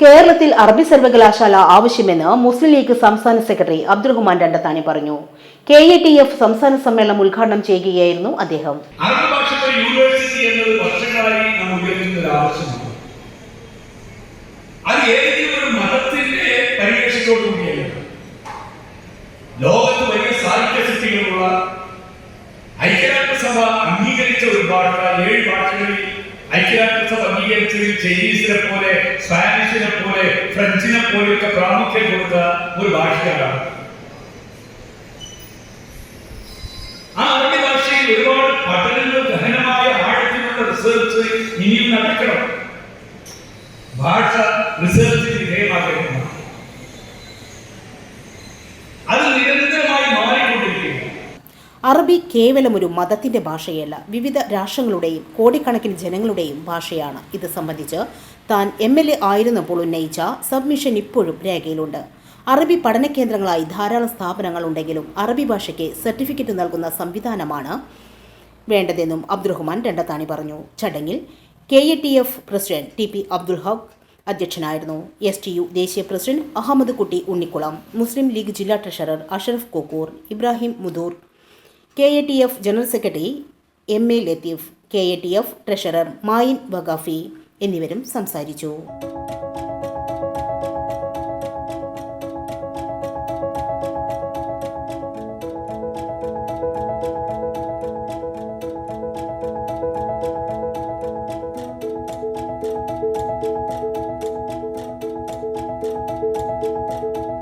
കേരളത്തിൽ അറബി സർവകലാശാല ആവശ്യമെന്ന് മുസ്ലിം ലീഗ് സംസ്ഥാന സെക്രട്ടറി അബ്ദുറഹ്മാൻ രണ്ടത്താനി പറഞ്ഞു. കെ എ ടി എഫ് സംസ്ഥാന സമ്മേളനം ഉദ്ഘാടനം ചെയ്യുകയായിരുന്നു അദ്ദേഹം. ഐക്യരാഷ്ട്രസഭ അംഗീകരിച്ച ഒരു ഭാഷ ഏഴ് ഭാഷകളിൽ ഐക്യരാഷ്ട്രസഭ അംഗീകരിച്ചതിൽ പോലെ സ്പാനിഷിനെ പോലെ ഫ്രഞ്ചിനെ പോലെയൊക്കെ പ്രാമുഖ്യം കൊടുത്ത ഒരു ഭാഷയാണ്. ആ അറബി ഭാഷയിൽ ഒരുപാട് പഠനങ്ങൾ ഗഹനമായ ആഴത്തിലുള്ള റിസർച്ച് ഇനിയും നടക്കണം. ഭാഷ റിസർച്ചിന് അറബി കേവലം ഒരു മതത്തിന്റെ ഭാഷയല്ല വിവിധ രാഷ്ട്രങ്ങളുടെയും കോടിക്കണക്കിന് ജനങ്ങളുടെയും ഭാഷയാണ്. ഇത് സംബന്ധിച്ച് താൻ എം എൽ എ ആയിരുന്നപ്പോൾ ഉന്നയിച്ച സബ്മിഷൻ ഇപ്പോഴും രേഖയിലുണ്ട്. അറബി പഠന കേന്ദ്രങ്ങളായി ധാരാളം സ്ഥാപനങ്ങൾ ഉണ്ടെങ്കിലും അറബി ഭാഷയ്ക്ക് സർട്ടിഫിക്കറ്റ് നൽകുന്ന സംവിധാനമാണ് വേണ്ടതെന്നും അബ്ദുറഹ്മാൻ രണ്ടത്താണി പറഞ്ഞു. ചടങ്ങിൽ K A T F president T P Abdul Haq അധ്യക്ഷനായിരുന്നു. എസ് ടി യു ദേശീയ പ്രസിഡന്റ് അഹമ്മദ് കുട്ടി ഉണ്ണിക്കുളം മുസ്ലിം ലീഗ് ജില്ലാ treasurer Ashraf Kokkur Ibrahim Mudur K A T F general secretary M A Latheef K A T F treasurer Mayin Wakhafi എന്നിവരും സംസാരിച്ചു.